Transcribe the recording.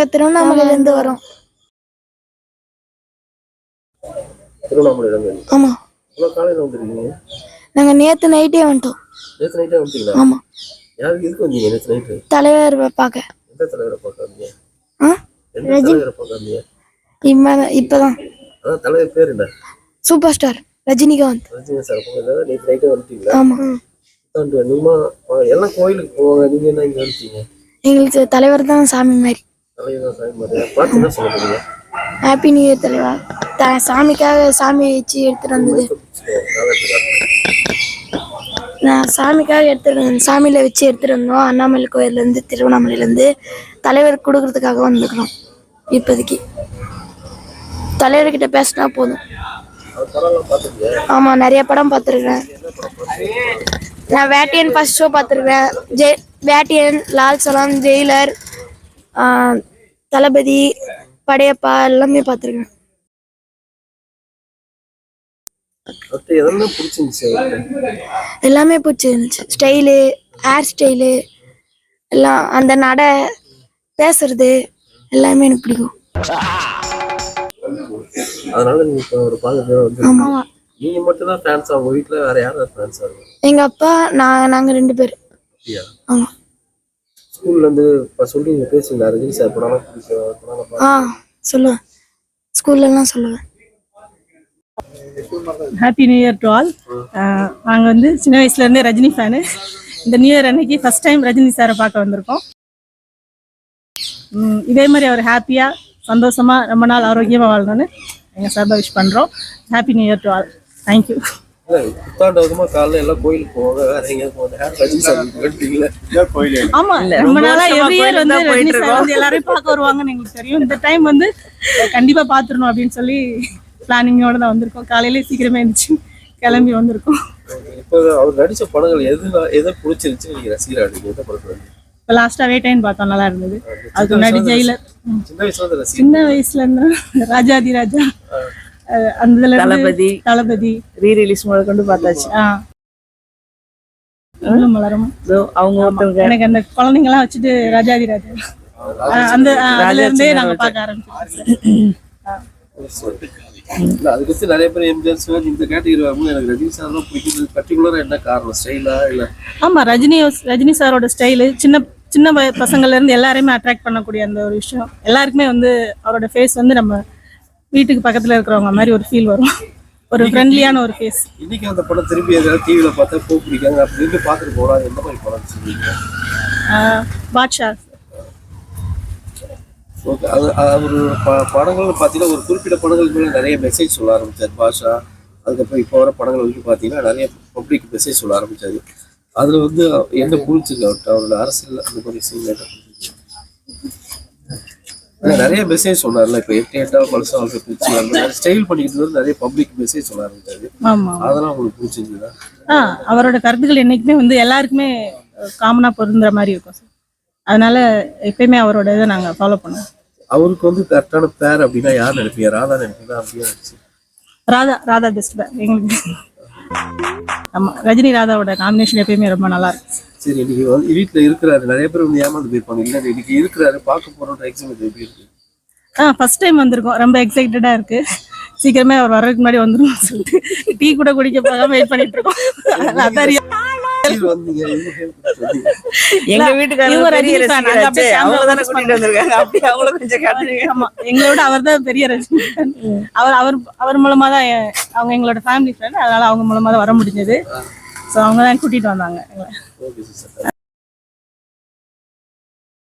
நாங்க திருவண்ணாமலையில இருந்து வரோம். திருவண்ணாமலையில இருந்து ஆமா. இவ்வளோ காலையில் வந்துருக்கீங்க? நாங்க நேத்து நைட்டே வந்துட்டோம். நேற்று நைட்டே வந்துட்டீங்களா? ஆமா. யாருக்கு எதுக்கு வந்தீங்க நேற்று நைட்டு தலைவர் பார்க்க. எந்த தலைவரை பார்க்க வந்தீங்க? ஆ? எந்த தலைவரை பார்க்க வந்தீங்க? இம்ம- இப்பதான். அதான் தலைவர் பேர் என்ன? Super star Rajinikanth. Rajini sir நைட்டே வந்துட்டீங்களா? ஆமா. வந்து நீமா எல்லாம் கோயிலுக்கு போவாங்க. நீங்க என்ன இங்க வந்துட்டீங்க? எங்களுக்கு தலைவர் தான் சாமி மாதிரி. ஹாப்பி நியூ இயர் தலைவா. த சாமிக்காக சாமி வச்சு எடுத்துட்டு வந்தது. நான் சாமிக்காக எடுத்துட்டு வந்தேன் சாமியில வச்சு எடுத்துட்டு வந்தோம். அண்ணாமலை கோயிலேருந்து இருந்து திருவண்ணாமலையில தலைவர் கொடுக்கறதுக்காக வந்துக்கிறோம் இப்போதைக்கு. தலைவர்கிட்ட பேசினா போதும். ஆமாம் நிறைய படம் பார்த்துருக்கேன். நான் வேட்டியன் ஃபர்ஸ்ட் ஷோ பார்த்துருக்கேன். ஜெய் வேட்டியன் லால் சலாம் ஜெயிலர் தளபதி படையப்பா எல்லாமே பார்த்துருக்கேன்? எல்லாமே பிடிச்சிருந்துச்சு. ஸ்டைலு ஹேர் ஸ்டைலு எல்லாம் அந்த நடை பேசுறது எல்லாமே எனக்கு பிடிக்கும். எங்க அப்பா நான் நாங்க ரெண்டு பேர். அப்படியா? ஆமா. ஸ்கூல்ல இருந்து இப்போ சொல்லி நீங்க பேசுங்க ரஜினி சார் படம் பிடிக்கும் ஆ சொல்லுவேன் ஸ்கூல்லலாம் சொல்லுவேன் happy new year to all நாங்கள் வந்து சின்ன வயசுலேருந்தே ரஜினி ஃபேனு இந்த நியூ இயர் அன்னைக்கு ஃபர்ஸ்ட் டைம் ரஜினி சாரை பார்க்க வந்திருக்கோம். இதே மாதிரி அவர் ஹாப்பியாக சந்தோஷமாக ரொம்ப நாள் ஆரோக்கியமாக வாழணும்னு எங்கள் சார்பாக விஷ் பண்ணுறோம் happy new year to all thank you புத்தாண்டு விதமா காலைல எல்லாம் கோயிலுக்கு போவாங்க வேற ஆமா ரொம்ப நாளா எவ்ரி இயர் வந்து ரஜினி சார் வந்து எல்லாரையும் பார்க்க வருவாங்கன்னு எங்களுக்கு தெரியும். இந்த டைம் வந்து கண்டிப்பா பாத்துறணும் அப்படின்னு சொல்லி பிளானிங்கோட தான் வந்திருக்கோம். காலையில சீக்கிரமே இருந்துச்சு கிளம்பி வந்திருக்கோம். இப்போ அவர் நடிச்ச படங்கள் எது எதை பிடிச்சிருந்துச்சு நீங்க ரசிகரா நீங்க எந்த படத்துல? இப்போ லாஸ்டா வேட்டைன்னு பார்த்தோம் நல்லா இருந்தது. அதுக்கு முன்னாடி ஜெயிலர். சின்ன வயசுல சின்ன வயசுல இருந்து ராஜாதி ராஜா அஹ் அந்த இதுல இருந்து தளபதி. தளபதி. ரீ ரிலீஸ் முதல் கொண்டு பார்த்தாச்சு. இன்னும் மலரும். அவங்க எனக்கு அந்த குழந்தைங்க எல்லாம் வச்சுட்டு ராஜாதி ராஜா. அந்த அதுல இருந்தே நாங்க பார்க்க ஆரம்பிச்சோம். அதுக்கு நிறைய பேர் எம்ஜிஆர் சிவாஜி இந்த கேட்டகரி வரும்போது எனக்கு ரஜினி சார் தான் பிடிக்கிறது பர்டிகுலரா என்ன காரணம்? ஸ்டைலா இல்ல? ஆமா ரஜினி ரஜினி சாரோட ஸ்டைலு சின்ன சின்ன பசங்கள்ல இருந்து எல்லாரையுமே அட்ராக்ட் பண்ணக்கூடிய அந்த ஒரு விஷயம். எல்லாருக்குமே வந்து அவரோட ஃபேஸ் வந்து நம்ம வீட்டுக்கு பக்கத்துல இருக்கிறவங்க மாதிரி ஒரு ஃபீல் வரும். ஒரு ஃப்ரெண்ட்லியான ஒரு ஃபேஸ் இன்னைக்கு அந்த படம் திருப்பி ஏதாவது டிவியில பார்த்தா போ பிடிக்காங்க அப்படின்னு பார்த்துட்டு போகலாம் எந்த மாதிரி படம் சொல்லுவீங்க பாட்ஷா. ஓகே. அது அவர் ப படங்கள் பார்த்தீங்கன்னா ஒரு குறிப்பிட்ட படங்களுக்கு மேலே நிறைய மெசேஜ் சொல்ல ஆரம்பிச்சார் பாஷா அதுக்கப்புறம் இப்போ வர படங்கள் வந்து பார்த்தீங்கன்னா நிறைய பப்ளிக் மெசேஜ் சொல்ல ஆரம்பிச்சாரு. அதில் வந்து என்ன புரிஞ்சுங்க அவர்கிட்ட? அவரோட அரசியல் அந்த மாதிரி சீன் நிறைய மெசேஜ் சொன்னார்ல. இப்போ எட்டு எட்டா அவருக்கு பிடிச்சி அந்த ஸ்டைல் பண்ணிக்கிட்டு வந்து நிறைய பப்ளிக் மெசேஜ் சொல்ல ஆரம்பிச்சாரு அதெல்லாம் உங்களுக்கு பிடிச்சிருந்ததா ஆ அவரோட கருத்துக்கள் என்னைக்குமே வந்து எல்லாருக்குமே காமனா பொருந்துற மாதிரி இருக்கும் சார் அதனால எப்பயுமே அவரோட இதை நாங்க ஃபாலோ பண்ணுவோம். அவருக்கு வந்து கரெக்டான பேர் அப்படின்னா யார் நினைப்பீங்க? ராதா நினைப்பீங்களா? அப்படியே ராதா ராதா பெஸ்ட் எங்களுக்கு ஆமா ரஜினி ராதாவோட காம்பினேஷன் எப்பயுமே ரொம்ப நல்லா இருக்கும் சரி இன்னைக்கு வந்து வீட்டில் இருக்கிறாரு. நிறைய பேர் வந்து ஏமாந்து போயிருப்பாங்க. இல்லை இன்னைக்கு இருக்கிறாரு பார்க்க போறோம் எக்ஸாம்பிள் எப்படி இருக்கு? ஆ ஃபர்ஸ்ட் டைம் வந்திருக்கோம். ரொம்ப எக்ஸைட்டடா இருக்கு. சீக்கிரமே அவர் வர்றதுக்கு முன்னாடி வந்துரும் சொல்லிட்டு. டீ கூட குடிக்க போகாம வெயிட் பண்ணிட்டு இருக்கோம். அதான் சரி, வந்தீங்க. இவங்க help பண்ணிட்டு வந்தீங்க. எங்க இவங்க வீட்டுக்காரங்க பெரிய ரஜினி fan. நாங்க ரசிகராச்சே அப்படியே அவங்க family தானே miss கூட்டிட்டு வந்திருக்காங்க அப்படி அவங்கள கொஞ்சம் காட்டுறீங்க. ஆமா. எங்களை விட அவர் தான் பெரிய. அவர் அவர் அவர் மூலமா தான் அவங்க எங்களோட ஃபேமிலி ஃப்ரெண்ட் அதனால அவங்க மூலமா தான் வர முடிஞ்சது. ஸோ அவங்க தான் கூட்டிட்டு வந்தாங்க. எங்களை ஓகே சார்